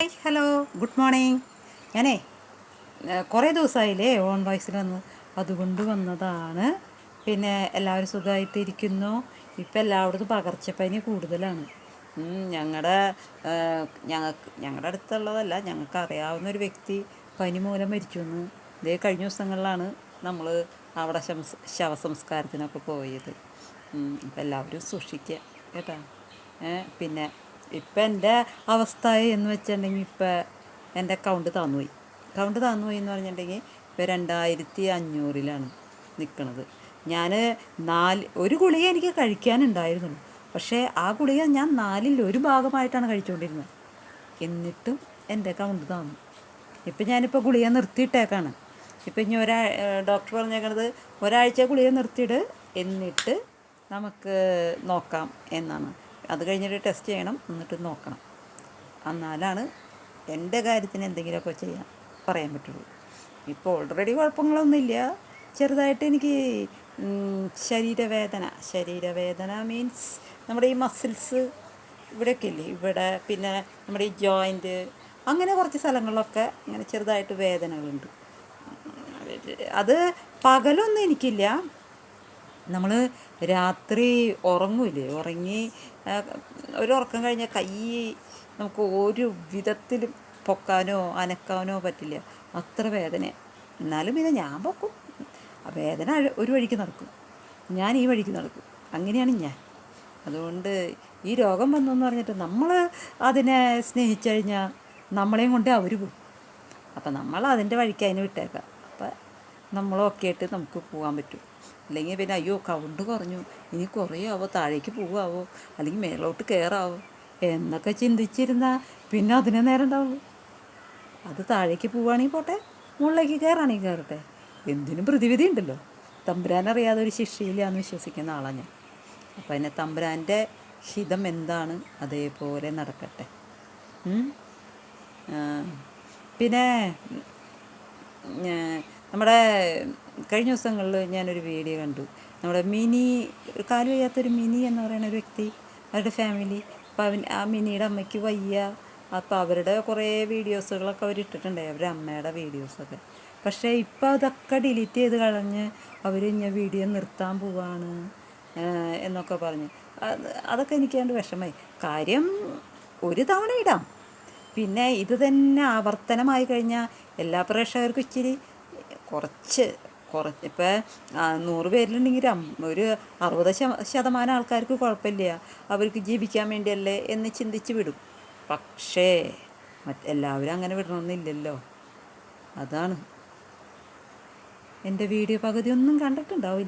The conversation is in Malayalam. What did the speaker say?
ഹായ് ഹലോ ഗുഡ് മോർണിംഗ് ഞാനേ കുറേ ദിവസമായില്ലേ ഓൺ വോയിസിൽ വന്ന്. അതുകൊണ്ട് വന്നതാണ്. പിന്നെ എല്ലാവരും സുഖമായിട്ട് ഇരിക്കുന്നു ഇപ്പം എല്ലായിടത്തും പകർച്ചപ്പനി കൂടുതലാണ്. ഞങ്ങളുടെ ഞങ്ങൾക്ക് ഞങ്ങളുടെ അടുത്തുള്ളതല്ല ഞങ്ങൾക്ക് അറിയാവുന്ന ഒരു വ്യക്തി പനി മൂലം മരിച്ചു എന്ന് ഇതേ കഴിഞ്ഞ ദിവസങ്ങളിലാണ് നമ്മൾ അവിടെ ശംസ് ശവസംസ്കാരത്തിനൊക്കെ പോയത്. അപ്പം എല്ലാവരും സൂക്ഷിക്കുക കേട്ടോ? പിന്നെ ഇപ്പം എന്റെ അവസ്ഥ എന്ന് വെച്ചിട്ടുണ്ടെങ്കിൽ ഇപ്പം എന്റെ അക്കൗണ്ട് താന്നുപോയി. അക്കൗണ്ട് താന്നുപോയി എന്ന് പറഞ്ഞിട്ടുണ്ടെങ്കിൽ ഇപ്പം രണ്ടായിരത്തി അഞ്ഞൂറിലാണ് നിൽക്കുന്നത് ഞാൻ നാല് ഒരു ഗുളിക എനിക്ക് കഴിക്കാനുണ്ടായിരുന്നു. പക്ഷേ ആ ഗുളിക ഞാൻ നാലിൽ ഒരു ഭാഗമായിട്ടാണ് കഴിച്ചുകൊണ്ടിരുന്നത്. എന്നിട്ടും എന്റെ അക്കൗണ്ട് താന്നു. ഇപ്പം ഞാനിപ്പോൾ ഗുളിക നിർത്തിയിട്ടേക്കാണ്. ഇപ്പം ഇനി ഒരാ ഡോക്ടർ പറഞ്ഞേക്കണത് ഒരാഴ്ച ഗുളിക നിർത്തിയിട്ട് എന്നിട്ട് നമുക്ക് നോക്കാം എന്നാണ്. അത് കഴിഞ്ഞിട്ട് ടെസ്റ്റ് ചെയ്യണം എന്നിട്ട് നോക്കണം. എന്നാലാണ് എന്റെ കാര്യത്തിന് എന്തെങ്കിലുമൊക്കെ ചെയ്യാൻ പറയാൻ പറ്റുള്ളൂ. ഇപ്പോൾ ഓൾറെഡി കുഴപ്പങ്ങളൊന്നുമില്ല. ചെറുതായിട്ട് എനിക്ക് ശരീരവേദന. ശരീരവേദന മീൻസ് നമ്മുടെ ഈ മസിൽസ് ഇവിടെയൊക്കെ ഇല്ലേ ഇവിടെ പിന്നെ നമ്മുടെ ഈ ജോയിന്റ് അങ്ങനെ കുറച്ച് സ്ഥലങ്ങളിലൊക്കെ ഇങ്ങനെ ചെറുതായിട്ട് വേദനകളുണ്ട്. അത് പകലൊന്നും എനിക്കില്ല. നമ്മൾ രാത്രി ഉറങ്ങൂലേ ഉറങ്ങി ഒരു ഉറക്കം കഴിഞ്ഞാൽ കൈ നമുക്ക് ഒരു വിധത്തിലും പൊക്കാനോ അനക്കാനോ പറ്റില്ല. അത്ര വേദന എന്നാലും പിന്നെ ഞാൻ പൊക്കും. ആ വേദന ഒരു വഴിക്ക് നടക്കും. ഞാൻ ഈ വഴിക്ക് നടക്കും. അങ്ങനെയാണ് ഞാൻ. അതുകൊണ്ട് ഈ രോഗം വന്നു എന്ന് പറഞ്ഞിട്ട് നമ്മൾ അതിനെ സ്നേഹിച്ചു കഴിഞ്ഞാൽ നമ്മളെയും കൊണ്ട് അവർ പോകും അപ്പം നമ്മൾ അതിന്റെ വഴിക്ക് അതിനെ വിട്ടേക്കാം. നമ്മളൊക്കെ ആയിട്ട് നമുക്ക് പോകാൻ പറ്റും. അല്ലെങ്കിൽ പിന്നെ അയ്യോ കൗണ്ട് കുറഞ്ഞു. ഇനി കുറയാവോ താഴേക്ക് പോവാവോ അല്ലെങ്കിൽ മേലോട്ട് കയറാവോ എന്നൊക്കെ ചിന്തിച്ചിരുന്നാൽ പിന്നെ അതിനെ നേരം ഉണ്ടാവുള്ളൂ അത് താഴേക്ക് പോവുകയാണെങ്കിൽ പോട്ടെ മുകളിലേക്ക് കയറാണെങ്കിൽ കയറട്ടെ എന്തിനും പ്രതിവിധി ഉണ്ടല്ലോ. തമ്പുരാൻ അറിയാതെ ഒരു ശിക്ഷയില്ല എന്ന് വിശ്വസിക്കുന്ന ആളാണ് ഞാൻ. അപ്പം എന്നെ തമ്പുരാന്റെ ഹിതം എന്താണ്? അതേപോലെ നടക്കട്ടെ. പിന്നെ നമ്മുടെ കഴിഞ്ഞ ദിവസങ്ങളിൽ ഞാനൊരു വീഡിയോ കണ്ടു. നമ്മുടെ മിനി കാൽ വയ്യാത്തൊരു മിനി എന്ന് പറയുന്ന ഒരു വ്യക്തി അവരുടെ ഫാമിലി അപ്പോൾ അവൻ ആ മിനിയുടെ അമ്മയ്ക്ക് വയ്യ. അപ്പോൾ അവരുടെ കുറേ വീഡിയോസുകളൊക്കെ അവർ ഇട്ടിട്ടുണ്ട് അവരുടെ അമ്മയുടെ വീഡിയോസൊക്കെ പക്ഷേ ഇപ്പോൾ അതൊക്കെ ഡിലീറ്റ് ചെയ്ത് കളഞ്ഞ് അവർ ഇങ്ങനെ വീഡിയോ നിർത്താൻ പോവാണ് എന്നൊക്കെ പറഞ്ഞ്. അത് അതൊക്കെ എനിക്ക് കണ്ട് വിഷമമായി. കാര്യം ഒരു തവണ ഇടാം. പിന്നെ ഇത് തന്നെ ആവർത്തനമായി കഴിഞ്ഞാൽ എല്ലാ പ്രേക്ഷകർക്കും ഇച്ചിരി കുറച്ച് കുറച്ച് ഇപ്പം നൂറ് പേരിലുണ്ടെങ്കിൽ ഒരു അറുപത് ശ ശതമാനം ആൾക്കാർക്ക് കുഴപ്പമില്ല. അവർക്ക് ജീവിക്കാൻ വേണ്ടിയല്ലേ എന്ന് ചിന്തിച്ച് വിടും. പക്ഷേ മറ്റെല്ലാവരും അങ്ങനെ വിടണമെന്നില്ലല്ലോ അതാണ്. എന്റെ വീഡിയോ പകുതി ഒന്നും കണ്ടിട്ടുണ്ടാവില്ല.